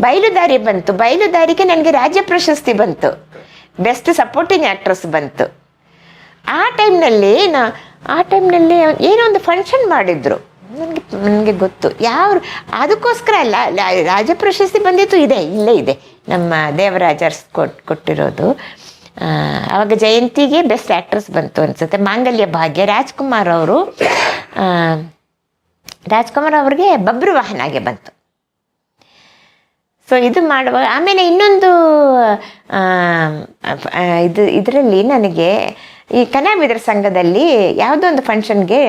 ಬಯಲುದಾರಿ ಬಂತು. ಬಯಲುದಾರಿಗೆ ನನಗೆ ರಾಜ್ಯ ಪ್ರಶಸ್ತಿ ಬಂತು. ಬೆಸ್ಟ್ ಸಪೋರ್ಟಿಂಗ್ ಆ್ಯಕ್ಟ್ರಸ್ ಬಂತು. ಆ ಟೈಮ್ನಲ್ಲಿ ನಾ, ಆ ಟೈಮ್ನಲ್ಲಿ ಏನೋ ಒಂದು ಫಂಕ್ಷನ್ ಮಾಡಿದ್ರು. ನನಗೆ ನನಗೆ ಗೊತ್ತು. ಯಾವ ಅದಕ್ಕೋಸ್ಕರ ಅಲ್ಲ ರಾಜ್ಯ ಪ್ರಶಸ್ತಿ ಬಂದಿತ್ತು, ಇದೆ, ಇಲ್ಲೇ ಇದೆ. ನಮ್ಮ ದೇವರಾಜರ್ಸ್ ಕೊಟ್, ಕೊಟ್ಟಿರೋದು. ಆವಾಗ ಜಯಂತಿಗೆ ಬೆಸ್ಟ್ ಆ್ಯಕ್ಟ್ರೆಸ್ ಬಂತು ಅನಿಸುತ್ತೆ. ಮಾಂಗಲ್ಯ ಭಾಗ್ಯ, ರಾಜ್ಕುಮಾರ್ ಅವರು ರಾಜ್ಕುಮಾರ್ ಅವ್ರಿಗೆ ಬಬ್ರು ವಾಹನಾಗೆ ಬಂತು. ಸೊ ಇದು ಮಾಡುವಾಗ, ಆಮೇಲೆ ಇನ್ನೊಂದು ಇದು, ಇದರಲ್ಲಿ ನನಗೆ ಈ ಕಲಾವಿದರ ಸಂಘದಲ್ಲಿ ಯಾವುದೋ ಒಂದು ಫಂಕ್ಷನ್ಗೆ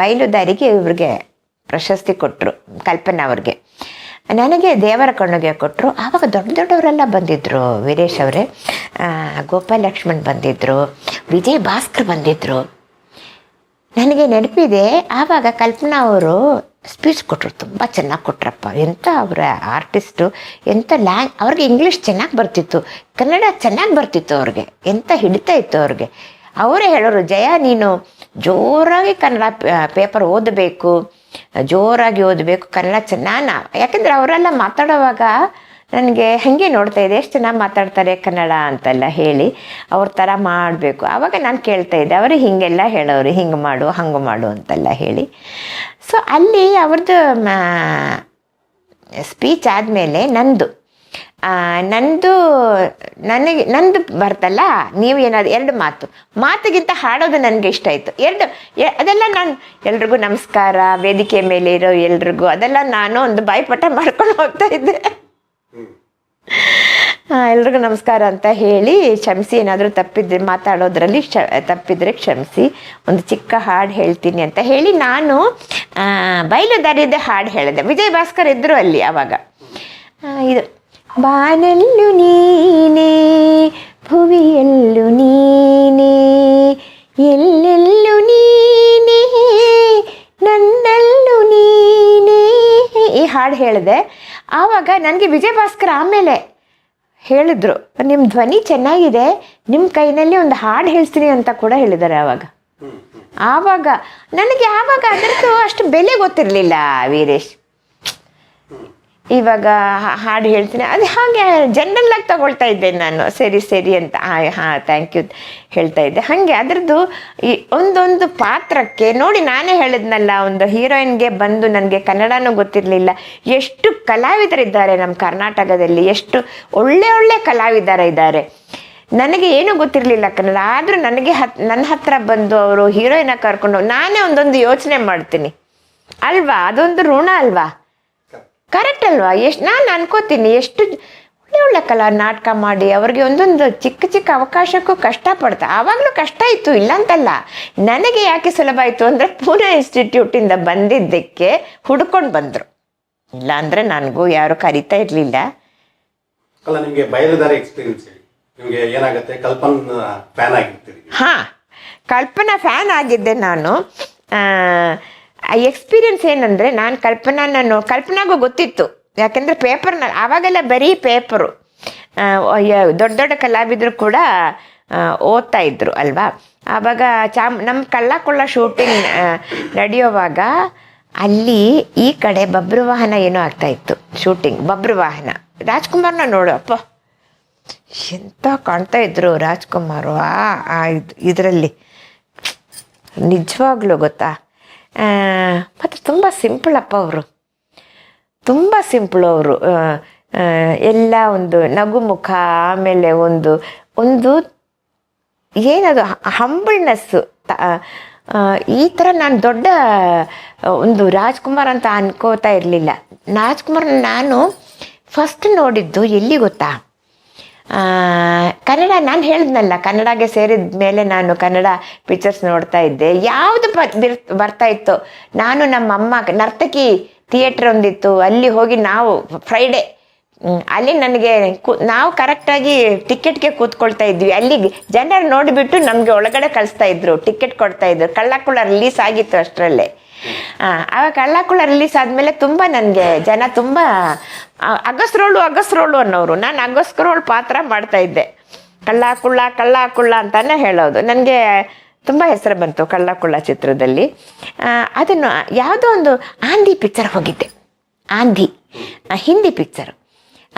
ಬಯಲುದಾರಿಗೆ ಇವ್ರಿಗೆ ಪ್ರಶಸ್ತಿ ಕೊಟ್ಟರು ಕಲ್ಪನಾ ಅವ್ರಿಗೆ. ನನಗೆ ದೇವರ ಕಣ್ಣುಗೆ ಕೊಟ್ಟರು ಆವಾಗ ದೊಡ್ಡ ದೊಡ್ಡವರೆಲ್ಲ ಬಂದಿದ್ದರು ವೀರೇಶ್ ಅವರೇ ಗೋಪಾಲ್ ಲಕ್ಷ್ಮಣ್ ಬಂದಿದ್ದರು ವಿಜಯ್ ಭಾಸ್ಕರ್ ಬಂದಿದ್ದರು ನನಗೆ ನೆನಪಿದೆ, ಆವಾಗ ಕಲ್ಪನಾ ಅವರು ಸ್ಪೀಚ್ ಕೊಟ್ಟರು ತುಂಬ ಚೆನ್ನಾಗಿ ಕೊಟ್ರಪ್ಪ. ಎಂಥ ಅವರ ಆರ್ಟಿಸ್ಟು ಎಂಥ ಲ್ಯಾಂಗ್, ಅವ್ರಿಗೆ ಇಂಗ್ಲೀಷ್ ಚೆನ್ನಾಗಿ ಬರ್ತಿತ್ತು. ಕನ್ನಡ ಚೆನ್ನಾಗಿ ಬರ್ತಿತ್ತು ಅವ್ರಿಗೆ. ಎಂಥ ಹಿಡಿತಾ ಇತ್ತು ಅವ್ರಿಗೆ. ಅವರೇ ಹೇಳೋರು, ಜಯ, ನೀನು ಜೋರಾಗಿ ಕನ್ನಡ ಪೇಪರ್ ಓದಬೇಕು, ಜೋರಾಗಿ ಓದಬೇಕು, ಕನ್ನಡ ಚೆನ್ನಾಗಿ ಯಾಕೆಂದರೆ ಅವರೆಲ್ಲ ಮಾತಾಡೋವಾಗ ನನಗೆ ಹಾಗೆ ನೋಡ್ತಾ ಇದ್ದೆ ಎಷ್ಟು ಚೆನ್ನಾಗಿ ಮಾತಾಡ್ತಾರೆ ಕನ್ನಡ ಅಂತೆಲ್ಲ ಹೇಳಿ ಅವ್ರ ಥರ ಮಾಡಬೇಕು. ಆವಾಗ ನಾನು ಕೇಳ್ತಾ ಇದ್ದೆ, ಅವರು ಹೀಗೆಲ್ಲ ಹೇಳೋರು, ಹಿಂಗೆ ಮಾಡು, ಹಂಗೆ ಮಾಡು ಅಂತೆಲ್ಲ ಹೇಳಿ. ಸೊ ಅಲ್ಲಿ ಅವ್ರದ್ದು ಸ್ಪೀಚ್ ಆದಮೇಲೆ ನಂದು ನಂದು, ನನಗೆ, ನಂದು ಬರ್ತಲ್ಲ, ನೀವು ಏನಾದ್ರು ಎರಡು ಮಾತು. ಮಾತಿಗಿಂತ ಹಾಡೋದು ನನಗೆ ಇಷ್ಟ ಆಯಿತು. ಎರಡು ಅದೆಲ್ಲ ನಾನು ಎಲ್ರಿಗೂ ನಮಸ್ಕಾರ, ವೇದಿಕೆ ಮೇಲೆ ಇರೋ ಎಲ್ರಿಗೂ ಅದೆಲ್ಲ ನಾನು ಒಂದು ಬಾಯಿಪಟ ಮಾಡ್ಕೊಂಡು ಹೋಗ್ತಾ ಇದ್ದೆ. ಎಲ್ರಿಗೂ ನಮಸ್ಕಾರ ಅಂತ ಹೇಳಿ ಕ್ಷಮಿಸಿ ಏನಾದರೂ ತಪ್ಪಿದ್ರೆ ಮಾತಾಡೋದ್ರಲ್ಲಿ ಕ್ಷ, ತಪ್ಪಿದ್ರೆ ಕ್ಷಮಿಸಿ. ಒಂದು ಚಿಕ್ಕ ಹಾಡು ಹೇಳ್ತೀನಿ ಅಂತ ಹೇಳಿ ನಾನು ಬಯಲುದಾರಿದ ಹಾಡು ಹೇಳಿದೆ. ವಿಜಯ್ ಭಾಸ್ಕರ್ ಇದ್ದರು ಅಲ್ಲಿ ಆವಾಗ ಇದು, ಬಾನಲ್ಲು ನೀನೇ, ಭುವಿಯಲ್ಲು ನೀನೇ, ಎಲ್ಲೆಲ್ಲು ನೀನೇ, ನನ್ನಲ್ಲು ನೀನೇ. ಈ ಹಾಡು ಹೇಳಿದೆ. ಆವಾಗ ನನಗೆ ವಿಜಯ್ ಭಾಸ್ಕರ್ ಆಮೇಲೆ ಹೇಳಿದ್ರು ನಿಮ್ಮ ಧ್ವನಿ ಚೆನ್ನಾಗಿದೆ ನಿಮ್ಮ ಕೈನಲ್ಲಿ ಒಂದು ಹಾಡು ಹೇಳ್ತೀನಿ ಅಂತ ಕೂಡ ಹೇಳಿದ್ದಾರೆ ಆವಾಗ. ಆವಾಗ ನನಗೆ ಆವಾಗ ಅದರದ್ದು ಅಷ್ಟು ಬೆಲೆ ಗೊತ್ತಿರಲಿಲ್ಲ ವೀರೇಶ್. ಇವಾಗ ಹಾಡು ಹೇಳ್ತೀನಿ. ಅದು ಹಾಗೆ ಜನರಲ್ ಆಗಿ ತಗೊಳ್ತಾ ಇದ್ದೆ ನಾನು. ಸರಿ ಸರಿ ಅಂತ. ಹಾಂ ಹಾಂ ಥ್ಯಾಂಕ್ ಯು ಹೇಳ್ತಾ ಇದ್ದೆ. ಹಾಗೆ ಅದರದ್ದು ಈ ಒಂದೊಂದು ಪಾತ್ರಕ್ಕೆ ನೋಡಿ ನಾನೇ ಹೇಳಿದ್ನಲ್ಲ, ಒಂದು ಹೀರೋಯಿನ್ಗೆ ಬಂದು ನನಗೆ ಕನ್ನಡನೂ ಗೊತ್ತಿರಲಿಲ್ಲ. ಎಷ್ಟು ಕಲಾವಿದರಿದ್ದಾರೆ ನಮ್ಮ ಕರ್ನಾಟಕದಲ್ಲಿ. ಎಷ್ಟು ಒಳ್ಳೆ ಒಳ್ಳೆ ಕಲಾವಿದರ ಇದ್ದಾರೆ. ನನಗೆ ಏನೂ ಗೊತ್ತಿರಲಿಲ್ಲ ಕನ್ನಡ. ಆದರೂ ನನಗೆ ಹತ್, ನನ್ನ ಹತ್ರ ಬಂದು ಅವರು ಹೀರೋಯಿನ ಕರ್ಕೊಂಡು ನಾನೇ ಒಂದೊಂದು ಯೋಚನೆ ಮಾಡ್ತೀನಿ. ಅಲ್ವಾ? ಅದೊಂದು ಋಣ ಅಲ್ವಾ? ಕರೆಕ್ಟ್ ಅಲ್ವಾ? ಎಷ್ಟು ನಾನು ಅನ್ಕೋತೀನಿ ಎಷ್ಟು ಒಳ್ಳೆ ಒಳ್ಳೆ ಕಲಾ ನಾಟಕ ಮಾಡಿ ಅವ್ರಿಗೆ ಒಂದೊಂದು ಚಿಕ್ಕ ಚಿಕ್ಕ ಅವಕಾಶಕ್ಕೂ ಕಷ್ಟಪಡ್ತಾ ಆವಾಗಲೂ ಕಷ್ಟ ಇತ್ತು ಇಲ್ಲ ಅಂತಲ್ಲ ನನಗೆ ಯಾಕೆ ಸುಲಭ ಆಯಿತು ಅಂದರೆ ಪೂನೆ ಇನ್ಸ್ಟಿಟ್ಯೂಟಿಂದ ಬಂದಿದ್ದಕ್ಕೆ ಹುಡ್ಕೊಂಡು ಬಂದರು. ಇಲ್ಲ ಅಂದರೆ ನನಗೂ ಯಾರು ಕರಿತಾ ಇರಲಿಲ್ಲ. ಅಲ್ಲ ನಿಮಗೆ ಬಯಲುದಾರಿ ಎಕ್ಸ್ಪೀರಿಯನ್ಸ್ ನಿಮ್ಗೆ ಏನಾಗುತ್ತೆ? ಕಲ್ಪನ್ ಫ್ಯಾನ್ ಆಗಿರ್ತೀರಿ ಹಾಂ ಕಲ್ಪನಾ ಫ್ಯಾನ್ ಆಗಿದ್ದೆ ನಾನು. ಆ ಎಕ್ಸ್ಪೀರಿಯನ್ಸ್ ಏನಂದರೆ ನಾನು ಕಲ್ಪನಾ ನಾನು ಕಲ್ಪನಾಗೂ ಗೊತ್ತಿತ್ತು. ಯಾಕೆಂದರೆ ಪೇಪರ್ನ ಆವಾಗೆಲ್ಲ ಬರೀ ಪೇಪರು ದೊಡ್ಡ ದೊಡ್ಡ ಕಲಾವಿದರು ಕೂಡ ಓದ್ತಾ ಇದ್ರು, ಅಲ್ವಾ? ಆವಾಗ ಚಾಮ್ ನಮ್ಮ ಕಳ್ಳಕೊಳ್ಳ ಶೂಟಿಂಗ್ ನಡೆಯುವಾಗ ಅಲ್ಲಿ ಈ ಕಡೆ ಬಬ್ರು ವಾಹನ ಏನೋ ಆಗ್ತಾ ಇತ್ತು ಶೂಟಿಂಗ್ ಬಬ್ರು ವಾಹನ. ರಾಜ್ಕುಮಾರ್ನ ನೋಡು, ಅಪ್ಪ. ಎಂತ ಕಾಣ್ತಾ ಇದ್ರು ರಾಜ್ಕುಮಾರು, ಆ ಆ ಇದ್- ಇದರಲ್ಲಿ. ನಿಜವಾಗ್ಲೂ ಗೊತ್ತಾ? ಮತ್ತು ತುಂಬ ಸಿಂಪಲ್ ಅಪ್ಪ ಅವರು. ತುಂಬ ಸಿಂಪಲ್ ಅವರು. ಎಲ್ಲ ಒಂದು ನಗು ಮುಖ, ಆಮೇಲೆ ಒಂದು ಒಂದು ಏನದು ಹಂಬಲ್ನೆಸ್ಸು ಈ ಥರ ನಾನು ದೊಡ್ಡ ಒಂದು ರಾಜ್ಕುಮಾರ್ ಅಂತ ಅನ್ಕೋತಾ ಇರಲಿಲ್ಲ. ರಾಜ್ಕುಮಾರ್ ನಾನು ಫಸ್ಟ್ ನೋಡಿದ್ದು ಎಲ್ಲಿ ಗೊತ್ತಾ? ಕನ್ನಡ ನಾನು ಹೇಳಿದ್ನಲ್ಲ, ಕನ್ನಡಗೆ ಸೇರಿದ ಮೇಲೆ ನಾನು ಕನ್ನಡ ಪಿಕ್ಚರ್ಸ್ ನೋಡ್ತಾ ಇದ್ದೆ. ಯಾವುದು ಬರ್ತಾ ಇತ್ತು? ನಾನು ನಮ್ಮ ಅಮ್ಮ ನರ್ತಕಿ ಥಿಯೇಟ್ರ್ ಒಂದಿತ್ತು, ಅಲ್ಲಿ ಹೋಗಿ ನಾವು ಫ್ರೈಡೇ ಅಲ್ಲಿ ನನಗೆ ಕು, ನಾವು ಕರೆಕ್ಟಾಗಿ ಟಿಕೆಟ್ಗೆ ಕೂತ್ಕೊಳ್ತಾ ಇದ್ವಿ. ಅಲ್ಲಿ ಜನರು ನೋಡಿಬಿಟ್ಟು ನಮಗೆ ಒಳಗಡೆ ಕಳಿಸ್ತಾ ಇದ್ರು ಟಿಕೆಟ್ ಕೊಡ್ತಾ ಇದ್ರು. ಕಳ್ಳಕುಳ ರಿಲೀಸ್ ಆಗಿತ್ತು ಅಷ್ಟರಲ್ಲೇ. ಆವಾಗ ಕಳ್ಳಕುಳ ರಿಲೀಸ್ ಆದಮೇಲೆ ತುಂಬ ನನಗೆ ಜನ ತುಂಬ ಅಗಸ್ರೋಳು ಅಗಸ್ರೋಳು ಅನ್ನೋರು. ನಾನು ಅಗಸ್ರೋಳು ಪಾತ್ರ ಮಾಡ್ತಾ ಇದ್ದೆ. ಕಳ್ಳಾಕುಳ್ಳ ಕಳ್ಳಾಕುಳ್ಳ ಕಳ್ಳ ಕುಳ್ಳ ಅಂತಾನೆ ಹೇಳೋದು. ನನಗೆ ತುಂಬ ಹೆಸರು ಬಂತು ಕಳ್ಳಾಕುಳ್ಳ ಚಿತ್ರದಲ್ಲಿ. ಅದನ್ನು ಯಾವುದೋ ಒಂದು ಆಂಧಿ ಪಿಕ್ಚರ್ ಹೋಗಿದ್ದೆ. ಆಂಧಿ ಆ, ಹಿಂದಿ ಪಿಕ್ಚರ್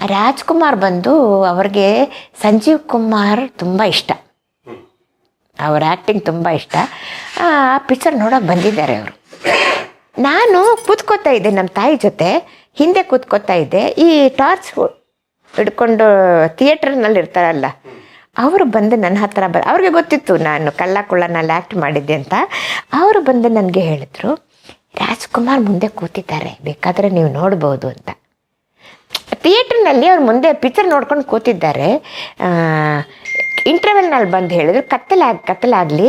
ರಾಜ್ಕುಮಾರ್ ಬಂದು ಅವ್ರಿಗೆ ಸಂಜೀವ್ ಕುಮಾರ್ ತುಂಬ ಇಷ್ಟ. ಅವ್ರ ಆ್ಯಕ್ಟಿಂಗ್ ತುಂಬ ಇಷ್ಟ. ಆ ಪಿಕ್ಚರ್ ನೋಡೋಕೆ ಬಂದಿದ್ದಾರೆ ಅವರು. ನಾನು ಕೂತ್ಕೋತಾ ಇದ್ದೆ ನಮ್ಮ ತಾಯಿ ಜೊತೆ. ಹಿಂದೆ ಕೂತ್ಕೋತಾ ಇದ್ದೆ. ಈ ಟಾರ್ಚ್ ಹಿಡ್ಕೊಂಡು ಥಿಯೇಟರ್ನಲ್ಲಿ ಇರ್ತಾರಲ್ಲ, ಅವರು ಬಂದು ನನ್ನ ಹತ್ರ ಬ, ಅವ್ರಿಗೆ ಗೊತ್ತಿತ್ತು ನಾನು ಕಳ್ಳ ಕುಳ್ಳನಲ್ಲಿ ಆ್ಯಕ್ಟ್ ಮಾಡಿದ್ದೆ ಅಂತ. ಅವರು ಬಂದು ನನಗೆ ಹೇಳಿದ್ರು, ರಾಜ್ಕುಮಾರ್ ಮುಂದೆ ಕೂತಿದ್ದಾರೆ, ಬೇಕಾದರೆ ನೀವು ನೋಡ್ಬೋದು ಅಂತ. ಥಿಯೇಟ್ರ್ನಲ್ಲಿ ಅವ್ರು ಮುಂದೆ ಪಿಕ್ಚರ್ ನೋಡ್ಕೊಂಡು ಕೂತಿದ್ದಾರೆ. ಇಂಟರ್ವೆಲ್ನಲ್ಲಿ ಬಂದು ಹೇಳಿದ್ರು, ಕತ್ತಲಾಗ, ಕತ್ತಲಾಗಲಿ,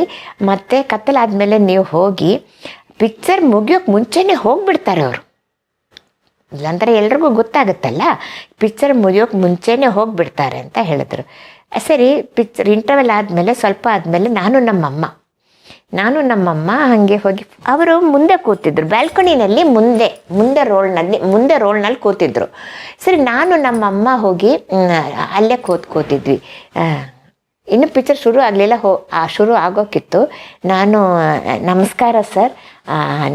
ಮತ್ತು ಕತ್ತಲಾದ್ಮೇಲೆ ನೀವು ಹೋಗಿ ಪಿಕ್ಚರ್ ಮುಗಿಯೋಕೆ ಮುಂಚೆನೇ ಹೋಗ್ಬಿಡ್ತಾರೆ ಅವರು. ಇಲ್ಲಾಂದರೆ ಎಲ್ರಿಗೂ ಗೊತ್ತಾಗುತ್ತಲ್ಲ? ಪಿಕ್ಚರ್ ಮುಗಿಯೋಕೆ ಮುಂಚೆನೇ ಹೋಗ್ಬಿಡ್ತಾರೆ ಅಂತ ಹೇಳಿದ್ರು. ಸರಿ ಪಿಕ್ಚರ್ ಇಂಟರ್ವೆಲ್ ಆದಮೇಲೆ, ಸ್ವಲ್ಪ ಆದಮೇಲೆ ನಾನು ನಮ್ಮಮ್ಮ. ನಾನು ನಮ್ಮಮ್ಮ ಹಾಗೆ ಹೋಗಿ ಅವರು ಮುಂದೆ ಕೂತಿದ್ರು. ಬ್ಯಾಲ್ಕನಿನಲ್ಲಿ ಮುಂದೆ ಮುಂದೆ ರೋಲ್ನಲ್ಲಿ ಮುಂದೆ ರೋಲ್ನಲ್ಲಿ ಕೂತಿದ್ರು. ಸರಿ, ನಾನು ನಮ್ಮಮ್ಮ ಹೋಗಿ ಅಲ್ಲೇ ಕೂತ್ ಕೂತಿದ್ವಿ. ಇನ್ನು ಪಿಕ್ಚರ್ ಶುರು ಆಗಲಿಲ್ಲ, ಹೋ ಶುರು ಆಗೋಕ್ಕಿತ್ತು ನಾನು ನಮಸ್ಕಾರ ಸರ್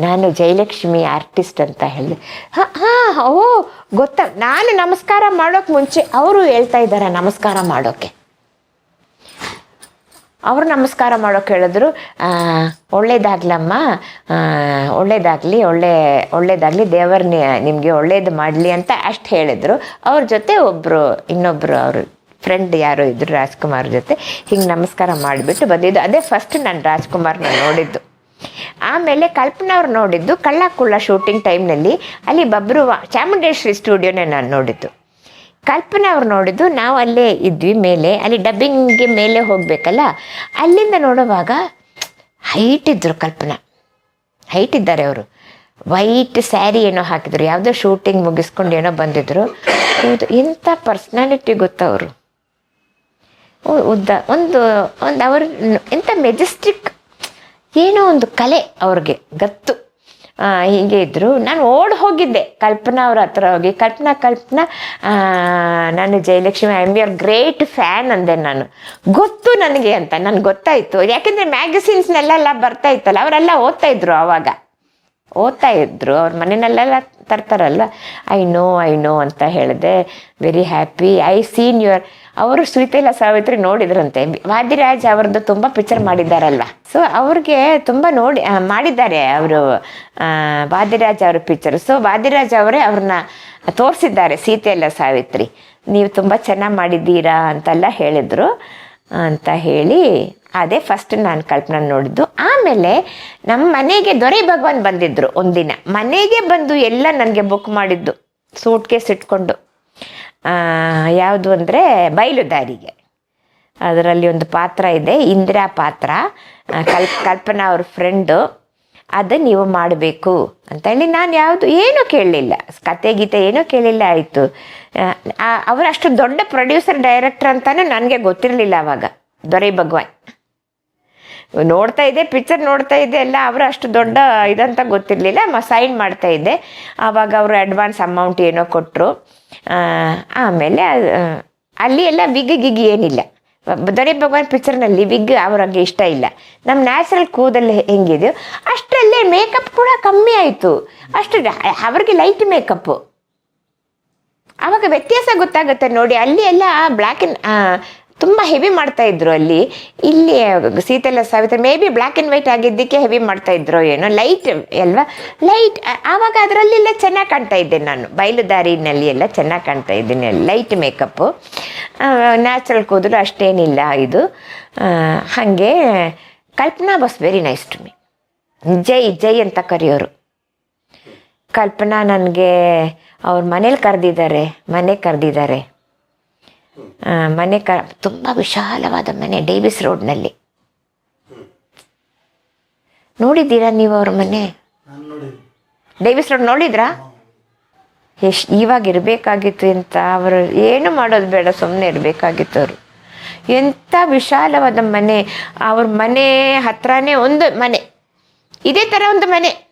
ನಾನು ಜಯಲಕ್ಷ್ಮಿ ಆರ್ಟಿಸ್ಟ್ ಅಂತ ಹೇಳಿದೆ. ಹಾಂ ಹಾಂ, ಓ, ಗೊತ್ತಾ? ನಾನು ನಮಸ್ಕಾರ ಮಾಡೋಕ್ಕೆ ಮುಂಚೆ ಅವರು ಹೇಳ್ತಾ ಇದ್ದಾರೆ ನಮಸ್ಕಾರ ಮಾಡೋಕ್ಕೆ ಅವರು ನಮಸ್ಕಾರ ಮಾಡೋಕೆ ಹೇಳಿದ್ರು ಒಳ್ಳೇದಾಗ್ಲಮ್ಮ ಒಳ್ಳೇದಾಗಲಿ, ಒಳ್ಳೆ, ಒಳ್ಳೇದಾಗಲಿ ದೇವರ ನಿಮಗೆ ಒಳ್ಳೇದು ಮಾಡಲಿ ಅಂತ ಅಷ್ಟು ಹೇಳಿದರು. ಅವ್ರ ಜೊತೆ ಒಬ್ಬರು ಇನ್ನೊಬ್ಬರು ಅವರು ಫ್ರೆಂಡ್ ಯಾರೋ ಇದ್ರು ರಾಜ್ಕುಮಾರ್ ಜೊತೆ, ಹಿಂಗೆ ನಮಸ್ಕಾರ ಮಾಡಿಬಿಟ್ಟು ಬಂದಿದ್ದು. ಅದೇ ಫಸ್ಟ್ ನಾನು ರಾಜ್ಕುಮಾರ್ನ ನೋಡಿದ್ದು. ಆಮೇಲೆ ಕಲ್ಪನಾ ಅವ್ರು ನೋಡಿದ್ದು ಕಳ್ಳ ಕುಳ್ಳ ಶೂಟಿಂಗ್ ಟೈಮ್ನಲ್ಲಿ ಅಲ್ಲಿ ಬಬ್ರುವ ಚಾಮುಂಡೇಶ್ವರಿ ಸ್ಟುಡಿಯೋನೇ ನಾನು ನೋಡಿದ್ದು. ಕಲ್ಪನಾ ಅವ್ರು ನೋಡಿದ್ದು, ನಾವು ಅಲ್ಲೇ ಇದ್ವಿ ಮೇಲೆ, ಅಲ್ಲಿ ಡಬ್ಬಿಂಗ್ಗೆ ಮೇಲೆ ಹೋಗಬೇಕಲ್ಲ, ಅಲ್ಲಿಂದ ನೋಡುವಾಗ ಹೈಟ್ ಇದ್ದರು ಕಲ್ಪನಾ. ಹೈಟ್ ಇದ್ದಾರೆ ಅವರು. ವೈಟ್ ಸ್ಯಾರಿ ಏನೋ ಹಾಕಿದ್ರು, ಯಾವುದೋ ಶೂಟಿಂಗ್ ಮುಗಿಸ್ಕೊಂಡು ಏನೋ ಬಂದಿದ್ರು. ಇಂಥ ಪರ್ಸ್ನಾಲಿಟಿ ಗೊತ್ತಾ ಅವರು. ಉದ್ದ. ಒಂದು ಒಂದು ಅವ್ರ ಎಂಥ ಮೆಜೆಸ್ಟಿಕ್ ಏನೋ ಒಂದು ಕಲೆ ಅವ್ರಿಗೆ, ಗತ್ತು. ಹೀಗೆ ಇದ್ರು. ನಾನು ಓಡ್ ಹೋಗಿದ್ದೆ. ಕಲ್ಪನಾ ಅವ್ರ ಹತ್ರ ಹೋಗಿ. ಕಲ್ಪನಾ ಕಲ್ಪನಾ ನಾನು Jayalakshmi I am your great fan ಅಂದೆ ನಾನು. ಗೊತ್ತು ನನಗೆ ಅಂತ. ನನ್ಗೆ ಗೊತ್ತಾಯಿತು. ಯಾಕೆಂದರೆ ಮ್ಯಾಗಝಿನ್ಸ್ನೆಲ್ಲ ಬರ್ತಾ ಇತ್ತಲ್ಲ, ಅವರೆಲ್ಲ ಓದ್ತಾ ಇದ್ರು ಆವಾಗ ಓದ್ತಾ ಇದ್ರು. ಅವ್ರ ಮನೆಯಲ್ಲೆಲ್ಲ ತರ್ತಾರಲ್ಲ ಐ ನೋ ಐ ನೋ ಅಂತ ಹೇಳಿದೆ. Very happy I seen your ಅವರು ಶ್ರೀತೈಲ ಸಾವಿತ್ರಿ ನೋಡಿದ್ರಂತೆ. ವಾದಿರಾಜ್ ಅವ್ರದ್ದು ತುಂಬ ಪಿಕ್ಚರ್ ಮಾಡಿದ್ದಾರಲ್ವ? ಸೊ ಅವ್ರಿಗೆ ತುಂಬ ನೋಡಿ ಮಾಡಿದ್ದಾರೆ ಅವರು ವಾದಿರಾಜ್ ಅವ್ರ ಪಿಕ್ಚರ್ ಸೊ ವಾದಿರಾಜ್ ಅವರೇ ಅವ್ರನ್ನ ತೋರಿಸಿದ್ದಾರೆ, ಸೀತೆಯಲ್ಲ ಸಾವಿತ್ರಿ. ನೀವು ತುಂಬ ಚೆನ್ನಾಗಿ ಮಾಡಿದ್ದೀರಾ ಅಂತೆಲ್ಲ ಹೇಳಿದರು, ಅಂತ ಹೇಳಿ, ಅದೇ ಫಸ್ಟ್ ನಾನು ಕಲ್ಪನಾ ನೋಡಿದ್ದು. ಆಮೇಲೆ ನಮ್ಮ ಮನೆಗೆ ದೊರೆ ಭಗವಾನ್ ಬಂದಿದ್ರು ಒಂದಿನ. ಮನೆಗೆ ಬಂದು ಎಲ್ಲ ನನಗೆ ಬುಕ್ ಮಾಡಿದ್ದು ಸೂಟ್ ಕೇಸ್ ಇಟ್ಕೊಂಡು. ಯಾವುದು ಅಂದರೆ ಬಯಲುದಾರಿಗೆ. ಅದರಲ್ಲಿ ಒಂದು ಪಾತ್ರ ಇದೆ, ಇಂದಿರಾ ಪಾತ್ರ. ಕಲ್, ಕಲ್ಪನಾ ಅವ್ರ ಫ್ರೆಂಡು ಅದು ನೀವು ಮಾಡಬೇಕು ಅಂತೇಳಿ ನಾನು ಯಾವುದು ಏನೂ ಕೇಳಲಿಲ್ಲ. ಕತೆ, ಗೀತೆ ಏನೂ ಕೇಳಿಲ್ಲ, ಆಯಿತು. ಅವರಷ್ಟು ದೊಡ್ಡ ಪ್ರೊಡ್ಯೂಸರ್ ಡೈರೆಕ್ಟರ್ ಅಂತಲೂ ನನಗೆ ಗೊತ್ತಿರಲಿಲ್ಲ ಅವಾಗ. ದೊರೆ ಭಗವಾನ್. ನೋಡ್ತಾ ಇದ್ದೆ ಪಿಕ್ಚರ್ ನೋಡ್ತಾ ಇದ್ದೆ, ಎಲ್ಲ ಅವರು ಅಷ್ಟು ದೊಡ್ಡ ಇದಂತ ಗೊತ್ತಿರಲಿಲ್ಲ, ಮ ಸೈನ್ ಮಾಡ್ತಾ ಇದ್ದೆ. ಆವಾಗ ಅವರು ಅಡ್ವಾನ್ಸ್ ಅಮೌಂಟ್ ಏನೋ ಕೊಟ್ಟರು ಆಮೇಲೆ ಅಲ್ಲಿ ಎಲ್ಲ ವಿಗ್ ಗಿಗ್ ಏನಿಲ್ಲ. ದೊರೆ ಭಗವಾನ್ ಪಿಕ್ಚರ್ನಲ್ಲಿ ವಿಗ್ ಅವ್ರಿಗೆ ಇಷ್ಟ ಇಲ್ಲ. ನಮ್ಮ ನ್ಯಾಚುರಲ್ ಕೂದಲು ಹೆಂಗಿದೆಯೋ ಅಷ್ಟರಲ್ಲೇ ಮೇಕಪ್ ಕೂಡ ಕಮ್ಮಿ ಆಯಿತು. ಅಷ್ಟು ಅವ್ರಿಗೆ ಲೈಟ್ ಮೇಕಪ್ಪು ಆವಾಗ ವ್ಯತ್ಯಾಸ ಗೊತ್ತಾಗುತ್ತೆ ನೋಡಿ, ಅಲ್ಲಿ ಎಲ್ಲ ಬ್ಲ್ಯಾಕ್ ಆ್ಯಂಡ್ ತುಂಬ ಹೆವಿ ಮಾಡ್ತಾ ಇದ್ರು ಅಲ್ಲಿ. ಇಲ್ಲಿ ಸೀತೆಲ್ಲ Savitri may be black and white ಆಗಿದ್ದಕ್ಕೆ ಹೆವಿ ಮಾಡ್ತಾ ಇದ್ರು ಏನೋ ಲೈಟ್ ಅಲ್ವಾ? ಲೈಟ್ ಆವಾಗ ಅದರಲ್ಲೆಲ್ಲ ಚೆನ್ನಾಗಿ ಕಾಣ್ತಾ ಇದ್ದೆ ನಾನು. ಬಯಲು ದಾರಿನಲ್ಲಿ ಎಲ್ಲ ಚೆನ್ನಾಗಿ ಕಾಣ್ತಾ ಇದ್ದೀನಿ ಲೈಟ್ ಮೇಕಪ್ಪು ನ್ಯಾಚುರಲ್ ಕೂದಲು ಅಷ್ಟೇನಿಲ್ಲ ಇದು. ಹಾಗೆ Kalpana bus very nice to me Jai Jai ಅಂತ ಕರೆಯೋರು. ಕಲ್ಪನಾ ನನಗೆ ಅವ್ರ ಮನೇಲಿ ಕರೆದಿದ್ದಾರೆ, ಮನೆ ಕರೆದಿದ್ದಾರೆ. ಮನೆ ಕ ತುಂಬ ವಿಶಾಲವಾದ ಮನೆ ಡೇವಿಸ್ ರೋಡ್ನಲ್ಲಿ. ನೋಡಿದ್ದೀರಾ ನೀವು ಅವ್ರ ಮನೆ? ಡೇವಿಸ್ ರೋಡ್ ನೋಡಿದ್ರಾ? ಎಷ್ಟು ಇವಾಗ ಇರಬೇಕಾಗಿತ್ತು ಅಂತ ಅವರು ಏನು ಮಾಡೋದು ಬೇಡ ಸುಮ್ಮನೆ ಇರಬೇಕಾಗಿತ್ತು ಅವರು. ಎಂಥ ವಿಶಾಲವಾದ ಮನೆ. ಅವ್ರ ಮನೆ ಹತ್ರನೇ ಒಂದು ಮನೆ. ಇದೇ ಥರ ಒಂದು ಮನೆ.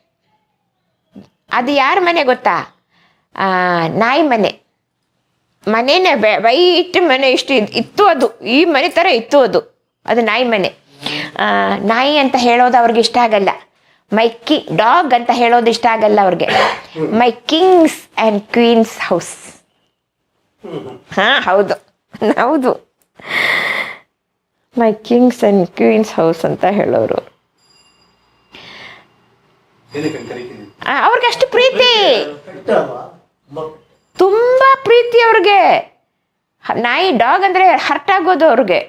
ಅದು ಯಾರ ಮನೆ ಗೊತ್ತಾ? ಆ, ನಾಯಿ ಮನೆ. ಮನೆನೇ ವೈಟ್ ಮನೆ ಇಷ್ಟು ಇತ್ತು ಅದು. ಈ ಮನೆ ಥರ ಇತ್ತು ಅದು. ಅದು ನಾಯಿ ಮನೆ. ನಾಯಿ ಅಂತ ಹೇಳೋದು ಅವ್ರಿಗೆ ಇಷ್ಟ ಆಗಲ್ಲ. ಮೈಕಿ ಡಾಗ್ ಅಂತ ಹೇಳೋದು ಇಷ್ಟ ಆಗಲ್ಲ ಅವ್ರಿಗೆ. My kings and queens house ಹಾಂ ಹೌದು. ಹೌದು. My kings and queens house ಅಂತ ಹೇಳೋರು. ಏನಕ್ಕೆ ಕರಿತೀನಿ? ಆ, ಅವ್ರಿಗೆ ಅಷ್ಟು ಪ್ರೀತಿ. ತುಂಬ ಪ್ರೀತಿ ಅವ್ರಿಗೆ. ನಾಯಿ ಡಾಗ್ ಅಂದರೆ ಹರ್ಟ್ ಆಗೋದು ಅವ್ರಿಗೆ.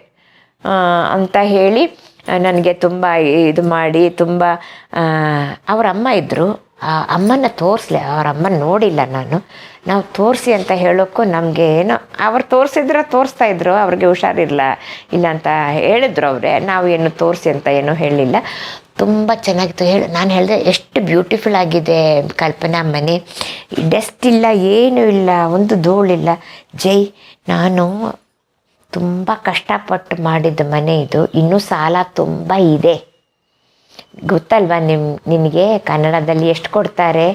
ಅಂತ ಹೇಳಿ ನನಗೆ ತುಂಬ ಇದು ಮಾಡಿ, ತುಂಬ ಅವರ ಅಮ್ಮ ಇದ್ದರು ಆ ಅಮ್ಮನ ತೋರಿಸ್ಲೆ, ಅವ್ರ ಅಮ್ಮನ ನೋಡಿಲ್ಲ ನಾನು. ನಾವು ತೋರಿಸಿ ಅಂತ ಹೇಳೋಕ್ಕೂ ನಮಗೆ ಏನೋ, ಅವ್ರು ತೋರಿಸಿದ್ರೆ ತೋರಿಸ್ತಾ ಇದ್ರು, ಅವ್ರಿಗೆ ಹುಷಾರಿಲ್ಲ ಇಲ್ಲ ಅಂತ ಹೇಳಿದ್ರು ಅವರೇ, ನಾವು ಏನು ತೋರಿಸಿ ಅಂತ ಏನೂ ಹೇಳಿಲ್ಲ. ತುಂಬ ಚೆನ್ನಾಗಿತ್ತು. ಹೇಳಿ, ನಾನು ಹೇಳಿದೆ ಎಷ್ಟು ಬ್ಯೂಟಿಫುಲ್ ಆಗಿದೆ ಕಲ್ಪನಾ ಮನೆ ಡೆಸ್ಟ್ ಇಲ್ಲ, ಏನೂ ಇಲ್ಲ, ಒಂದು ಧೂಳಿಲ್ಲ ಜೈ, ನಾನು ತುಂಬ ಕಷ್ಟಪಟ್ಟು ಮಾಡಿದ ಮನೆ ಇದು. ಇನ್ನೂ ಸಾಲ ತುಂಬ ಇದೆ. ಗೊತ್ತಲ್ವಾ ನಿಮ್, ನಿನಗೆ ಕನ್ನಡದಲ್ಲಿ ಎಷ್ಟು ಕೊಡ್ತಾರೆ?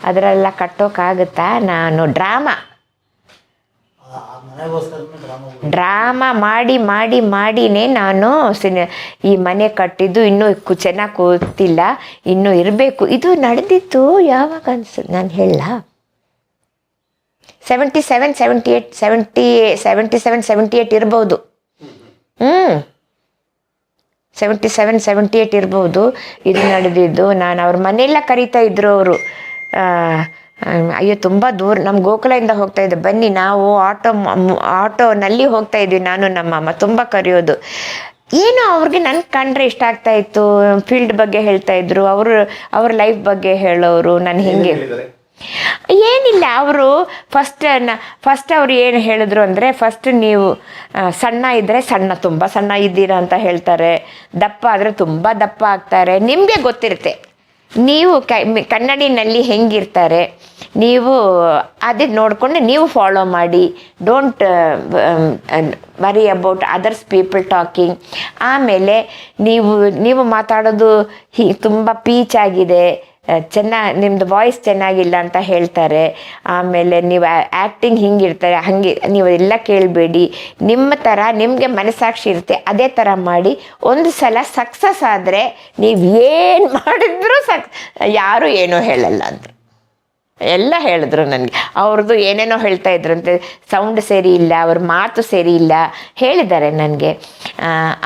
ಅದರೆಲ್ಲ ಕಟ್ಟೋಕ್ಕಾಗುತ್ತಾ ನಾನು ಡ್ರಾಮಾ. ಡ್ರಾಮಾ ಮಾಡಿ ಮಾಡಿ, ಮಾಡಿನೇ ನಾನು ಸಿನಿ, ಈ ಮನೆ ಕಟ್ಟಿದ್ದು ಇನ್ನೂ ಚೆನ್ನಾಗಿ ಕೂತಿಲ್ಲ, ಇನ್ನೂ ಇರಬೇಕು. ಇದು ನಡೆದಿತ್ತು ಯಾವಾಗ ಅನ್ಸ, ನಾನು ಹೇಳ seventy seven seventy eight seventy seventy seven seventy eight ಇರ್ಬೋದು. ಹ್ಞೂ ಸೆವೆಂಟಿ ಸೆವೆನ್ ಸೆವೆಂಟಿ ಏಯ್ಟ್ ಇರ್ಬೋದು. ಇದು ನಡೆದಿದ್ದು ನಾನು ಅವ್ರ ಮನೆಯೆಲ್ಲ ಕರೀತಾ ಇದ್ರು ಅವರು. ಅಯ್ಯೋ ತುಂಬ ದೂರ ನಮ್ಮ ಗೋಕುಲದಿಂದ ಹೋಗ್ತಾ ಇದ್ದೆ. ಬನ್ನಿ ನಾವು ಆಟೋ ಆಟೋನಲ್ಲಿ ಹೋಗ್ತಾ ಇದ್ವಿ ನಾನು ನಮ್ಮ ಅಮ್ಮ. ತುಂಬ ಕರೆಯೋದು. ಏನೋ ಅವ್ರಿಗೆ ನನ್ನ ಕಂಡ್ರೆ ಇಷ್ಟ ಆಗ್ತಾ ಇತ್ತು. ಫೀಲ್ಡ್ ಬಗ್ಗೆ ಹೇಳ್ತಾ ಇದ್ರು. ಅವರು ಅವ್ರ ಲೈಫ್ ಬಗ್ಗೆ ಹೇಳೋರು. ನಾನು ಹಿಂಗೆ. ಏನಿಲ್ಲ, ಅವರು ಫಸ್ಟ್ ಫಸ್ಟ್ ಅವ್ರು ಏನು ಹೇಳಿದ್ರು ಅಂದರೆ ಫಸ್ಟ್ ನೀವು ಸಣ್ಣ ಇದ್ದರೆ ಸಣ್ಣ ತುಂಬ, ಸಣ್ಣ ಇದ್ದೀರಾ ಅಂತ ಹೇಳ್ತಾರೆ. ದಪ್ಪ ಆದರೆ ತುಂಬ ದಪ್ಪ ಆಗ್ತಾರೆ. ನಿಮಗೆ ಗೊತ್ತಿರುತ್ತೆ. ನೀವು ಕೈ ಕನ್ನಡಿನಲ್ಲಿ ಹೆಂಗಿರ್ತಾರೆ, ನೀವು ಅದಕ್ಕೆ ನೋಡಿಕೊಂಡು ನೀವು ಫಾಲೋ ಮಾಡಿ. Don't worry about others people talking ಆಮೇಲೆ ನೀವು ನೀವು ಮಾತಾಡೋದು ಹೀ, ತುಂಬ ಪೀಚ್ ಆಗಿದೆ. ಚೆನ್ನ, ನಿಮ್ದು ವಾಯ್ಸ್ ಚೆನ್ನಾಗಿಲ್ಲ ಅಂತ ಹೇಳ್ತಾರೆ. ಆಮೇಲೆ ನೀವು ಆ್ಯಕ್ಟಿಂಗ್ ಹಿಂಗಿರ್ತಾರೆ, ಹಾಗೆ, ನೀವು ಎಲ್ಲ ಕೇಳಬೇಡಿ. ನಿಮ್ಮ ಥರ ನಿಮಗೆ ಮನಸ್ಸಾಕ್ಷಿ ಇರುತ್ತೆ, ಅದೇ ಥರ ಮಾಡಿ. ಒಂದು ಸಲ ಸಕ್ಸಸ್ ಆದರೆ ನೀವು ಏನು ಮಾಡಿದ್ರೂ ಸಕ್, ಯಾರೂ ಏನೂ ಹೇಳಲ್ಲ ಅಂದರು ಎಲ್ಲ ಹೇಳಿದ್ರು ನನಗೆ. ಅವ್ರದ್ದು ಏನೇನೋ ಹೇಳ್ತಾ ಇದ್ರಂತೆ ಸೌಂಡ್ ಸರಿ ಇಲ್ಲ, ಅವ್ರ ಮಾತು ಸರಿ ಇಲ್ಲ ಹೇಳಿದ್ದಾರೆ ನನಗೆ.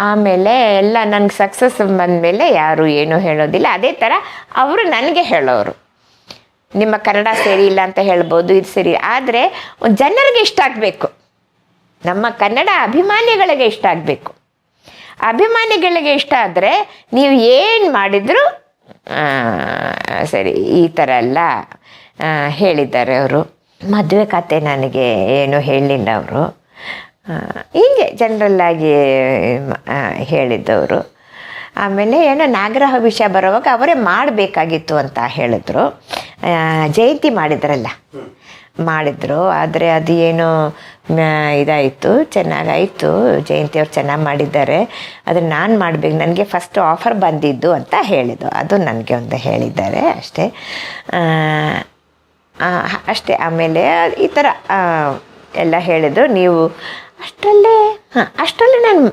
ಆಮೇಲೆ ಎಲ್ಲ ನನಗೆ ಸಕ್ಸಸ್ ಬಂದಮೇಲೆ ಯಾರು ಏನೂ ಹೇಳೋದಿಲ್ಲ. ಅದೇ ಥರ ಅವರು ನನಗೆ ಹೇಳೋರು. ನಿಮ್ಮ ಕನ್ನಡ ಸರಿ ಇಲ್ಲ ಅಂತ ಹೇಳ್ಬೋದು, ಇದು ಸರಿ ಆದರೆ ಜನರಿಗೆ ಇಷ್ಟ ಆಗಬೇಕು. ನಮ್ಮ ಕನ್ನಡ ಅಭಿಮಾನಿಗಳಿಗೆ ಇಷ್ಟ ಆಗಬೇಕು. ಅಭಿಮಾನಿಗಳಿಗೆ ಇಷ್ಟ ಆದರೆ ನೀವು ಏನು ಮಾಡಿದರೂ ಸರಿ, ಈ ಥರ ಎಲ್ಲ ಹೇಳಿದ್ದಾರೆ ಅವರು. ಮದುವೆ ಕತೆ ನನಗೆ ಏನು ಹೇಳಿಲ್ಲ ಅವರು. ಹೀಗೆ ಜನರಲ್ಲಾಗಿ ಹೇಳಿದ್ದವರು. ಆಮೇಲೆ ಏನೋ ನಾಗರಹ ವಿಷಯ ಬರೋವಾಗ ಅವರೇ ಮಾಡಬೇಕಾಗಿತ್ತು ಅಂತ ಹೇಳಿದ್ರು. ಜಯಂತಿ ಮಾಡಿದ್ರಲ್ಲ? ಮಾಡಿದ್ರು. ಆದರೆ ಅದು ಏನು ಇದಾಯಿತು, ಚೆನ್ನಾಗಾಯಿತು. ಜಯಂತಿ ಅವ್ರು ಚೆನ್ನಾಗಿ ಮಾಡಿದ್ದಾರೆ. ಆದರೆ ನಾನು ಮಾಡಬೇಕು, ನನಗೆ ಫಸ್ಟ್ ಆಫರ್ ಬಂದಿದ್ದು ಅಂತ ಹೇಳಿದ್ದು. ಅದು ನನಗೆ ಒಂದು ಹೇಳಿದ್ದಾರೆ ಅಷ್ಟೇ. ಅಷ್ಟೇ. ಆಮೇಲೆ ಈ ಥರ ಎಲ್ಲ ಹೇಳಿದರು. ನೀವು ಅಷ್ಟರಲ್ಲೇ, ಹಾಂ, ಅಷ್ಟರಲ್ಲೇ ನಾನು.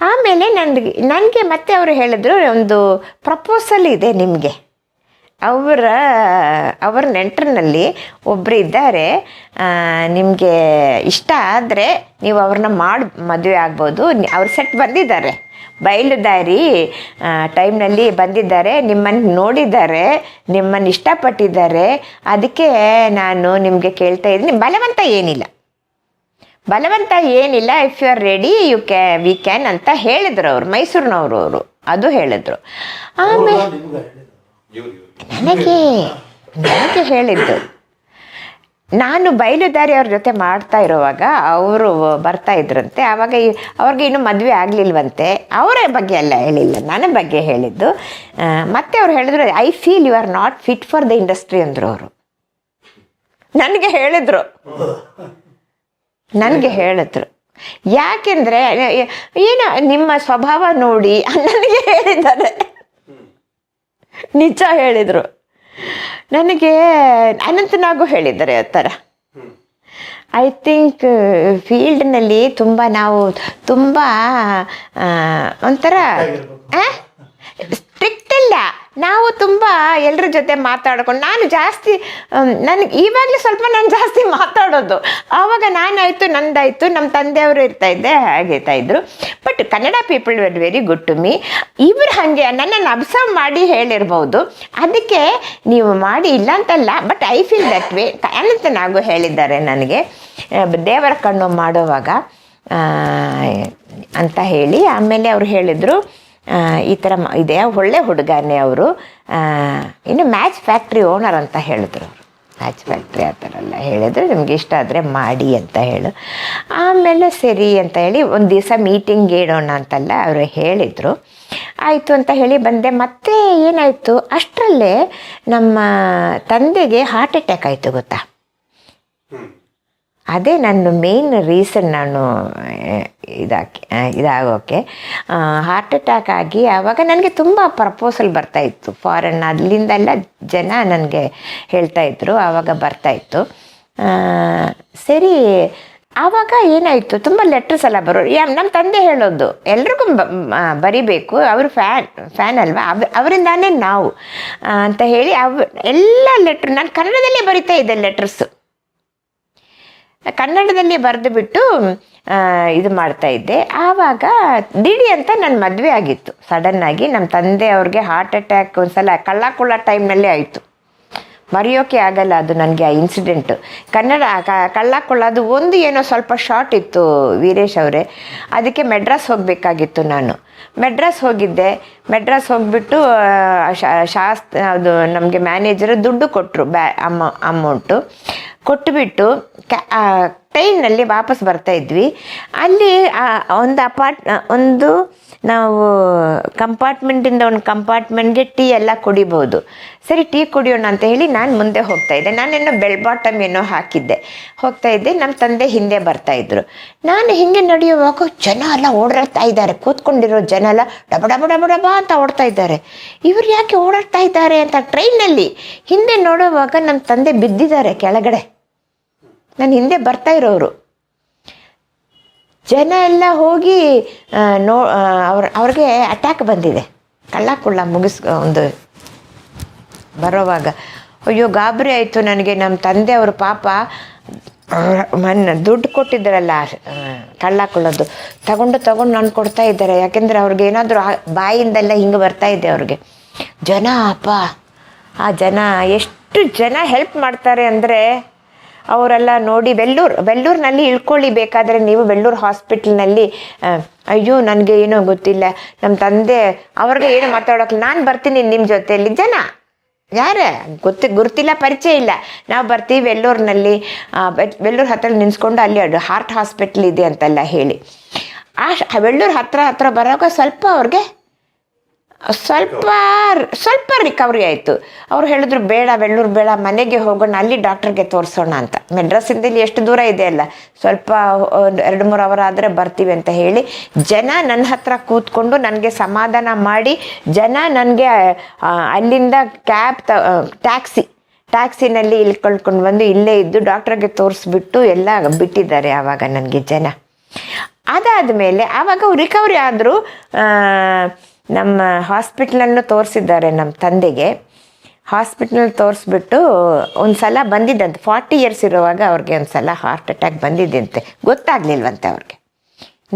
ಆಮೇಲೆ ನನಗೆ ನನಗೆ ಮತ್ತೆ ಅವರು ಹೇಳಿದ್ರು, ಒಂದು ಪ್ರಪೋಸಲ್ ಇದೆ ನಿಮಗೆ. ಅವರ ಅವರ ನೆಂಟರಿನಲ್ಲಿ ಒಬ್ಬರು ಇದ್ದಾರೆ. ನಿಮಗೆ ಇಷ್ಟ ಆದರೆ ನೀವು ಅವ್ರನ್ನ ಮಾಡಿ, ಮದುವೆ ಆಗ್ಬೋದು. ಅವ್ರ ಸೆಟ್ ಬಂದಿದ್ದಾರೆ. ಬಯಲುದಾರಿ ಟೈಮ್ನಲ್ಲಿ ಬಂದಿದ್ದಾರೆ ನಿಮ್ಮನ್ನು ನೋಡಿದ್ದಾರೆ ನಿಮ್ಮನ್ನು ಇಷ್ಟಪಟ್ಟಿದ್ದಾರೆ. ಅದಕ್ಕೆ ನಾನು ನಿಮಗೆ ಕೇಳ್ತಾ ಇದ್ದೀನಿ ಬಲವಂತ ಏನಿಲ್ಲ. ಬಲವಂತ ಏನಿಲ್ಲ if you are ready you ಕ್ಯಾ ವಿ ಕ್ಯಾನ್ ಅಂತ ಹೇಳಿದ್ರು ಅವರು ಮೈಸೂರಿನವರು ಅವರು ಅದು ಹೇಳಿದ್ರು. ಆಮೇಲೆ ನನಗೆ ನನಗೆ ಹೇಳಿದ್ದು. ನಾನು ಬಯಲುದಾರಿ ಅವ್ರ ಜೊತೆ ಮಾಡ್ತಾ ಇರುವಾಗ ಅವರು ಬರ್ತಾ ಇದ್ರಂತೆ. ಆವಾಗ ಅವ್ರಿಗೆ ಇನ್ನೂ ಮದುವೆ ಆಗಲಿಲ್ವಂತೆ. ಅವರ ಬಗ್ಗೆ ಎಲ್ಲ ಹೇಳಿಲ್ಲ. ನನ್ನ ಬಗ್ಗೆ ಹೇಳಿದ್ದು. ಮತ್ತೆ ಅವ್ರು ಹೇಳಿದ್ರು I feel you are not fit for the industry ಅಂದರು ಅವರು. ನನಗೆ ಹೇಳಿದ್ರು. ನನಗೆ ಹೇಳಿದ್ರು. ಯಾಕೆಂದರೆ, ಏನು ನಿಮ್ಮ ಸ್ವಭಾವ ನೋಡಿ, ನನಗೆ ಹೇಳಿದ್ದಾರೆ. ನಿಜ ಹೇಳಿದರು. ನನಗೆ ಅನಂತನಾಗೂ ಹೇಳಿದ್ದಾರೆ ಆ ಥರ ಐ ಥಿಂಕ್ ಫೀಲ್ಡ್ನಲ್ಲಿ ತುಂಬ ನಾವು ತುಂಬ ಆ, ಒಂಥರ ಸ್ಟ್ರಿಕ್ಟ್ ಇಲ್ಲ ನಾವು ತುಂಬ ಎಲ್ಲರ ಜೊತೆ ಮಾತಾಡ್ಕೊಂಡು, ನಾನು ಜಾಸ್ತಿ ನನಗೆ ಇವಾಗಲೂ ಸ್ವಲ್ಪ ನಾನು ಜಾಸ್ತಿ ಮಾತಾಡೋದು. ಆವಾಗ ನಾನಾಯಿತು, ನಂದಾಯಿತು ನಮ್ಮ ತಂದೆಯವರು ಇರ್ತಾ ಇದ್ದೆ ಹಾಗೇತಾ ಇದ್ರು. But Kannada people were very good to me ಇವರು ಹಾಗೆ ನನ್ನನ್ನು ಅಬ್ಸರ್ವ್ ಮಾಡಿ ಹೇಳಿರ್ಬೋದು. ಅದಕ್ಕೆ ನೀವು ಮಾಡಿ ಇಲ್ಲ ಅಂತಲ್ಲ but I feel that way Anant Nag ಹೇಳಿದ್ದಾರೆ ನನಗೆ. ದೇವರ ಕಣ್ಣು ಮಾಡುವಾಗ ಅಂತ ಹೇಳಿ, ಆಮೇಲೆ ಅವರು ಹೇಳಿದರು ಈ ಥರ ಇದೆ ಒಳ್ಳೆ ಹುಡುಗನೇ ಅವರು. ಇನ್ನು ಮ್ಯಾಚ್ ಫ್ಯಾಕ್ಟ್ರಿ ಓನರ್ ಅಂತ ಹೇಳಿದ್ರು ಅವರು. ಮ್ಯಾಚ್ ಫ್ಯಾಕ್ಟ್ರಿ ಆ ಥರ ಎಲ್ಲ ಹೇಳಿದ್ರು. ನಿಮ್ಗೆ ಇಷ್ಟ ಆದರೆ ಮಾಡಿ ಅಂತ ಹೇಳು. ಆಮೇಲೆ ಸರಿ ಅಂತ ಹೇಳಿ ಒಂದು ದಿವಸ ಮೀಟಿಂಗ್ ಇಡೋಣ ಅಂತೆಲ್ಲ ಅವರು ಹೇಳಿದರು. ಆಯಿತು ಅಂತ ಹೇಳಿ ಬಂದೆ. ಮತ್ತೆ ಏನಾಯಿತು? ಅಷ್ಟರಲ್ಲೇ ನಮ್ಮ ತಂದೆಗೆ ಹಾರ್ಟ್ ಅಟ್ಯಾಕ್ ಆಯಿತು ಗೊತ್ತಾ? ಅದೇ ನನ್ನ ಮೇನ್ ರೀಸನ್ ನಾನು ಇದಾಕಿ ಇದಾಗೋಕ್ಕೆ ಹಾರ್ಟ್ ಅಟ್ಯಾಕ್ ಆಗಿ ಆವಾಗ ನನಗೆ ತುಂಬ ಪ್ರಪೋಸಲ್ ಬರ್ತಾ ಇತ್ತು. ಫಾರಿನ್ ಅಲ್ಲಿಂದೆಲ್ಲ ಜನ ನನಗೆ ಹೇಳ್ತಾ ಇದ್ರು ಆವಾಗ ಬರ್ತಾ ಇತ್ತು. ಆ, ಸರಿ ಆವಾಗ ಏನಾಯಿತು? ತುಂಬ ಲೆಟ್ರಸ್ ಎಲ್ಲ ಬರೋ ಯಾ ನಮ್ಮ ತಂದೆ ಹೇಳೋದು ಎಲ್ರಿಗೂ ಬರಿಬೇಕು ಅವರು ಫ್ಯಾನ್ ಫ್ಯಾನ್ ಅಲ್ವಾ? ಅವ್ ಅವರಿಂದಾನೇ ನಾವು ಅಂತ ಹೇಳಿ ಅವ ಎಲ್ಲ ಲೆಟ್ರ್ ನಾನು ಕನ್ನಡದಲ್ಲೇ ಬರಿತಾ ಇದ್ದೆ ಲೆಟರ್ಸು ಕನ್ನಡದಲ್ಲಿ ಬರೆದು ಬಿಟ್ಟು ಇದು ಮಾಡ್ತಾ ಇದ್ದೆ. ಆವಾಗ ದಿಢಿ ಅಂತ ನನ್ನ ಮದುವೆ ಆಗಿತ್ತು. ಸಡನ್ನಾಗಿ ನಮ್ಮ ತಂದೆ ಅವ್ರಿಗೆ ಹಾರ್ಟ್ ಅಟ್ಯಾಕ್ ಒಂದ್ಸಲ ಕಳ್ಳ ಕೊಳ್ಳ ಟೈಮ್ನಲ್ಲೇ ಆಯಿತು. ಮರೆಯೋಕೆ ಆಗಲ್ಲ ಅದು ನನಗೆ ಆ ಇನ್ಸಿಡೆಂಟು ಕನ್ನಡ ಕಳ್ಳ ಕೊಳ್ಳ ಅದು ಒಂದು ಏನೋ ಸ್ವಲ್ಪ ಶಾರ್ಟ್ ಇತ್ತು ವೀರೇಶ್ ಅವರೇ. ಅದಕ್ಕೆ ಮೆಡ್ರಾಸ್ ಹೋಗಬೇಕಾಗಿತ್ತು ನಾನು. ಮೆಡ್ರಾಸ್ ಹೋಗಿದ್ದೆ. ಮೆಡ್ರಾಸ್ ಹೋಗಿಬಿಟ್ಟು ಶಾಸ್ತ್ರ ಅದು ನಮಗೆ ಮ್ಯಾನೇಜರ್ ದುಡ್ಡು ಕೊಟ್ಟರು ಬ್ಯಾ ಅಮ ಅಮೌಂಟು ಕೊಟ್ಟುಬಿಟ್ಟು ಕ್ಯಾ ಟ್ರೈನಲ್ಲಿ ವಾಪಸ್ ಬರ್ತಾ ಇದ್ವಿ. ಅಲ್ಲಿ ಒಂದು ಅಪಾರ್ಟ್ ಒಂದು ನಾವು ಕಂಪಾರ್ಟ್ಮೆಂಟಿಂದ ಒಂದು ಕಂಪಾರ್ಟ್ಮೆಂಟ್ಗೆ ಟೀ ಎಲ್ಲ ಕುಡಿಬೋದು. ಸರಿ, ಟೀ ಕುಡಿಯೋಣ ಅಂತ ಹೇಳಿ ನಾನು ಮುಂದೆ ಹೋಗ್ತಾ ಇದ್ದೆ. ನಾನೇನೋ ಬೆಲ್ ಬಾಟಮ್ ಏನೋ ಹಾಕಿದ್ದೆ. ಹೋಗ್ತಾ ಇದ್ದೆ. ನಮ್ಮ ತಂದೆ ಹಿಂದೆ ಬರ್ತಾ ಇದ್ರು. ನಾನು ಹಿಂಗೆ ನಡೆಯುವಾಗ ಜನ ಎಲ್ಲ ಓಡಾಡ್ತಾ ಇದ್ದಾರೆ. ಕೂತ್ಕೊಂಡಿರೋ ಜನ ಎಲ್ಲ ಡಬ ಡಬ ಡಬ ಡಬ ಅಂತ ಓಡ್ತಾ ಇದ್ದಾರೆ. ಇವ್ರು ಯಾಕೆ ಓಡಾಡ್ತಾ ಇದ್ದಾರೆ ಅಂತ ಟ್ರೈನಲ್ಲಿ ಹಿಂದೆ ನೋಡುವಾಗ ನಮ್ಮ ತಂದೆ ಬಿದ್ದಿದ್ದಾರೆ ಕೆಳಗಡೆ. ನಾನು ಹಿಂದೆ ಬರ್ತಾ ಇರೋರು ಜನ ಎಲ್ಲ ಹೋಗಿ ನೋ ಅವ್ರ, ಅವ್ರಿಗೆ ಅಟ್ಯಾಕ್ ಬಂದಿದೆ. ಕಳ್ಳ ಕುಳ್ಳ ಮುಗಿಸ್, ಒಂದು ಬರೋವಾಗ. ಅಯ್ಯೋ, ಗಾಬರಿ ಆಯಿತು ನನಗೆ, ನಮ್ಮ ತಂದೆ ಅವರು ಪಾಪ, ಮನ್ನ ದುಡ್ಡು ಕೊಟ್ಟಿದ್ದಾರಲ್ಲ ಕಳ್ಳ ಕೊಳ್ಳೋದು ತಗೊಂಡು ತಗೊಂಡು ನಾನು ಕೊಡ್ತಾ ಇದ್ದಾರೆ. ಯಾಕೆಂದರೆ ಅವ್ರಿಗೆ ಏನಾದರೂ ಬಾಯಿಂದೆಲ್ಲ ಹಿಂಗೆ ಬರ್ತಾ ಇದೆ ಅವ್ರಿಗೆ. ಜನ ಅಪ್ಪ ಆ ಜನ, ಎಷ್ಟು ಜನ ಹೆಲ್ಪ್ ಮಾಡ್ತಾರೆ ಅಂದರೆ ಅವರೆಲ್ಲ ನೋಡಿ ವೆಲ್ಲೂರ್, ವೆಲ್ಲೂರ್ನಲ್ಲಿ ಇಳ್ಕೊಳ್ಳಿ ಬೇಕಾದರೆ ನೀವು ವೆಲ್ಲೂರ್ ಹಾಸ್ಪಿಟ್ಲ್ನಲ್ಲಿ ಅಯ್ಯೋ, ನನಗೆ ಏನೋ ಗೊತ್ತಿಲ್ಲ. ನಮ್ಮ ತಂದೆ, ಅವ್ರಿಗೆ ಏನು ಮಾತಾಡೋಕೆ, ನಾನು ಬರ್ತೀನಿ ನಿಮ್ಮ ಜೊತೆಯಲ್ಲಿ. ಜನ, ಯಾರ? ಗೊತ್ತಿ, ಗುರುತಿಲ್ಲ, ಪರಿಚಯ ಇಲ್ಲ. ನಾವು ಬರ್ತೀವಿ ವೆಲ್ಲೂರಿನಲ್ಲಿ. ವೆಲ್ಲೂರ್ ಹತ್ರ ನಿನ್ಸ್ಕೊಂಡು ಅಲ್ಲಿ ಹಾರ್ಟ್ ಹಾಸ್ಪಿಟ್ಲ್ ಇದೆ ಅಂತೆಲ್ಲ ಹೇಳಿ. ಆ ವೆಲ್ಲೂರ್ ಹತ್ರ ಹತ್ರ ಬರೋವಾಗ ಸ್ವಲ್ಪ ಅವ್ರಿಗೆ ಸ್ವಲ್ಪ ಸ್ವಲ್ಪ ರಿಕವರಿ ಆಯಿತು. ಅವ್ರು ಹೇಳಿದ್ರು, ಬೇಡ ಬೆಳ್ಳೂರು ಬೇಡ, ಮನೆಗೆ ಹೋಗೋಣ, ಅಲ್ಲಿ ಡಾಕ್ಟರ್ಗೆ ತೋರಿಸೋಣ ಅಂತ. ಮೆಡ್ರಾಸಿಂದ ಇಲ್ಲಿ ಎಷ್ಟು ದೂರ ಇದೆ ಅಲ್ಲ. ಸ್ವಲ್ಪ ಎರಡು ಮೂರು ಅವರ್ ಆದರೆ ಬರ್ತೀವಿ ಅಂತ ಹೇಳಿ, ಜನ ನನ್ನ ಹತ್ರ ಕೂತ್ಕೊಂಡು ನನಗೆ ಸಮಾಧಾನ ಮಾಡಿ, ಜನ ನನಗೆ ಅಲ್ಲಿಂದ ಕ್ಯಾಬ್ ತ ಟ್ಯಾಕ್ಸಿ ಟ್ಯಾಕ್ಸಿನಲ್ಲಿ ಇಲ್ಲಿ ಕಳ್ಕೊಂಡು ಬಂದು ಇಲ್ಲೇ ಇದ್ದು ಡಾಕ್ಟ್ರಿಗೆ ತೋರಿಸ್ಬಿಟ್ಟು ಎಲ್ಲ ಬಿಟ್ಟಿದ್ದಾರೆ ಆವಾಗ ನನಗೆ ಜನ. ಅದಾದ ಮೇಲೆ ಆವಾಗ ರಿಕವರಿ ಆದರೂ ನಮ್ಮ ಹಾಸ್ಪಿಟ್ಲಲ್ಲೂ ತೋರಿಸಿದ್ದಾರೆ ನಮ್ಮ ತಂದೆಗೆ. ಹಾಸ್ಪಿಟ್ಲಲ್ಲಿ ತೋರಿಸ್ಬಿಟ್ಟು ಒಂದು ಸಲ ಬಂದಿದ್ದಂತೆ ಫಾರ್ಟಿ ಇಯರ್ಸ್ ಇರುವಾಗ ಅವ್ರಿಗೆ ಒಂದು ಸಲ ಹಾರ್ಟ್ ಅಟ್ಯಾಕ್ ಬಂದಿದ್ದಂತೆ. ಗೊತ್ತಾಗ್ಲಿಲ್ವಂತೆ ಅವ್ರಿಗೆ.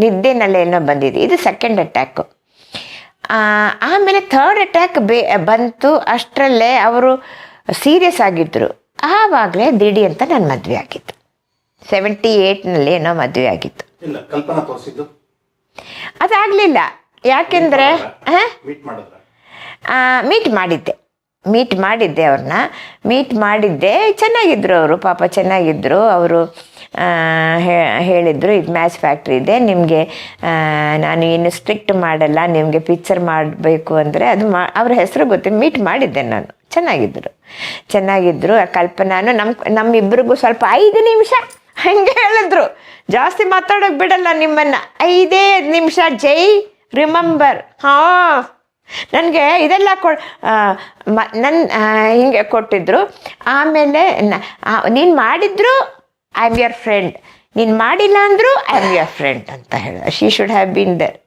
ನಿದ್ದೆನಲ್ಲೇ ಏನೋ ಬಂದಿದೆ. ಇದು ಸೆಕೆಂಡ್ ಅಟ್ಯಾಕು ಆಮೇಲೆ ಥರ್ಡ್ ಅಟ್ಯಾಕ್ ಬೇ ಬಂತು ಅಷ್ಟರಲ್ಲೇ ಅವರು ಸೀರಿಯಸ್ ಆಗಿದ್ದರು ಆವಾಗಲೇ ದಿಢಿ ಅಂತ ನನ್ನ ಮದುವೆ ಆಗಿತ್ತು. ಸೆವೆಂಟಿ ಏಯ್ಟ್ನಲ್ಲಿ ಏನೋ ಮದುವೆ ಆಗಿತ್ತು. ಅದಾಗಲಿಲ್ಲ. ಯಾಕೆಂದರೆ ಮೀಟ್ ಮಾಡಿದ್ದೆ. ಮೀಟ್ ಮಾಡಿದ್ದೆ ಅವ್ರನ್ನ. ಮೀಟ್ ಮಾಡಿದ್ದೆ. ಚೆನ್ನಾಗಿದ್ರು ಅವರು ಪಾಪ ಚೆನ್ನಾಗಿದ್ದರು ಅವರು ಹೇಳಿದರು ಇದು ಮ್ಯಾಚ್ ಫ್ಯಾಕ್ಟ್ರಿ ಇದೆ ನಿಮಗೆ ನಾನು ಏನು ಸ್ಟ್ರಿಕ್ಟ್ ಮಾಡಲ್ಲ ನಿಮಗೆ ಪಿಕ್ಚರ್ ಮಾಡಬೇಕು ಅಂದರೆ ಅದು ಮಾ ಅವ್ರ ಹೆಸರು ಗೊತ್ತಿ ಮೀಟ್ ಮಾಡಿದ್ದೆ ನಾನು. ಚೆನ್ನಾಗಿದ್ದರು ಚೆನ್ನಾಗಿದ್ದರು ಆ ಕಲ್ಪನಾನು ನಮ್ಮ ನಮ್ಮಿಬ್ಬರಿಗೂ ಸ್ವಲ್ಪ ಐದು ನಿಮಿಷ ಹಂಗೆ ಹೇಳಿದ್ರು. ಜಾಸ್ತಿ ಮಾತಾಡೋಕೆ ಬಿಡಲ್ಲ ನಿಮ್ಮನ್ನು. ಐದೇ ನಿಮಿಷ ಜೈ ರಿಮೆಂಬರ್ ಹಾಂ. ನನಗೆ ಇದೆಲ್ಲ ಕೊ ನನ್ನ ಹಿಂಗೆ ಕೊಟ್ಟಿದ್ರು. ಆಮೇಲೆ ನೀನು ಮಾಡಿದ್ರು ಐ ಆಮ್ ಯುವರ್ ಫ್ರೆಂಡ್ ನೀನು ಮಾಡಿಲ್ಲ ಅಂದರೂ ಐ ಆಮ್ ಯುವರ್ ಫ್ರೆಂಡ್ ಅಂತ ಹೇಳಿದ she should have been there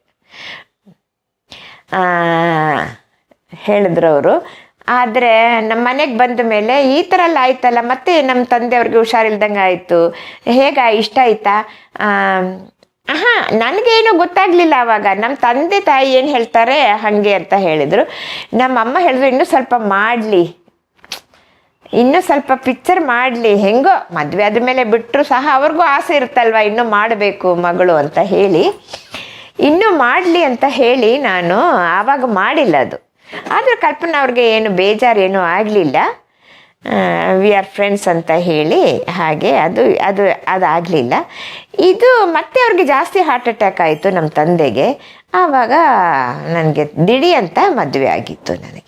ಹೇಳಿದ್ರು ಅವರು ಆದರೆ ನಮ್ಮ ಮನೆಗೆ ಬಂದ ಮೇಲೆ ಈ ಥರ ಎಲ್ಲ ಆಯ್ತಲ್ಲ, ಮತ್ತೆ ನಮ್ಮ ತಂದೆಯವ್ರಿಗೆ ಹುಷಾರಿಲ್ದಂಗೆ ಆಯಿತು. ಹೇಗ, ಇಷ್ಟ ಆಯ್ತಾ? ಹಾಂ ನನಗೇನು ಗೊತ್ತಾಗ್ಲಿಲ್ಲ ಅವಾಗ. ನಮ್ಮ ತಂದೆ ತಾಯಿ ಏನು ಹೇಳ್ತಾರೆ ಹಾಗೆ ಅಂತ ಹೇಳಿದರು. ನಮ್ಮ ಅಮ್ಮ ಹೇಳಿದ್ರು, ಇನ್ನೂ ಸ್ವಲ್ಪ ಮಾಡಲಿ. ಇನ್ನೂ ಸ್ವಲ್ಪ ಪಿಕ್ಚರ್ ಮಾಡಲಿ. ಹೆಂಗೋ ಮದುವೆ ಆದ ಮೇಲೆ ಬಿಟ್ಟರು ಸಹ ಅವ್ರಿಗೂ ಆಸೆ ಇರುತ್ತಲ್ವ, ಇನ್ನೂ ಮಾಡಬೇಕು ಮಗಳು ಅಂತ ಹೇಳಿ. ಇನ್ನೂ ಮಾಡಲಿ ಅಂತ ಹೇಳಿ ನಾನು ಆವಾಗ ಮಾಡಿಲ್ಲ ಅದು. ಆದರೆ ಕಲ್ಪನಾ ಅವ್ರಿಗೆ ಏನು ಏನೂ ಆಗಲಿಲ್ಲ. ವಿ ಆರ್ ಫ್ರೆಂಡ್ಸ್ ಅಂತ ಹೇಳಿ, ಹಾಗೆ ಅದು ಅದು, ಅದಾಗಲಿಲ್ಲ. ಇದು ಮತ್ತೆ ಅವ್ರಿಗೆ ಜಾಸ್ತಿ ಹಾರ್ಟ್ ಅಟ್ಯಾಕ್ ಆಯಿತು ನಮ್ಮ ತಂದೆಗೆ. ಆವಾಗ ನನಗೆ ದಿಢಿ ಅಂತ ಮದುವೆ ಆಗಿತ್ತು ನನಗೆ.